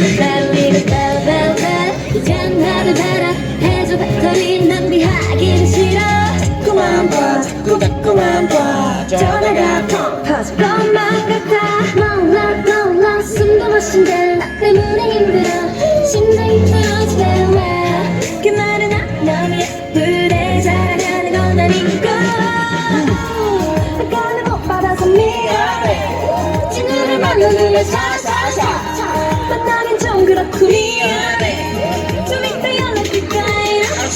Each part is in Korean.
멜리를 벨벨벨 이젠 아까는 못 받아서 미안해 그렇고 미안해 좀 이따 연락할까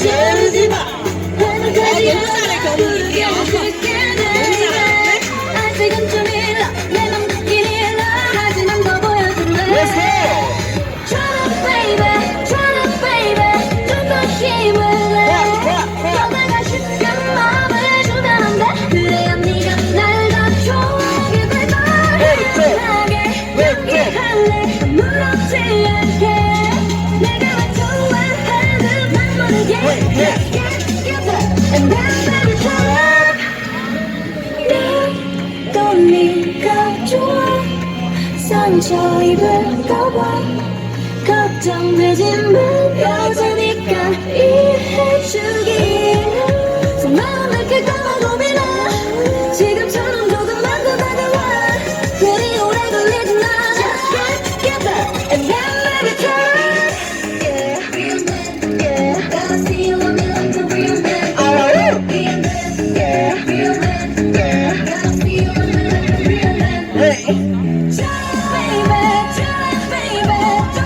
이러지 마. 하늘까지 하나 부르게 해 상처 입을까봐 걱정되지만 여자니까 이해해주기에 속마음을 킬까봐 고민해 지금처럼 조금만 더 다가와 괜히 오래 걸리지 마 Just get together and then let it turn Yeah, real man, yeah Gotta see you love me like a real man Real man, yeah Real man, yeah Gotta see you love me like a real man 뭔 가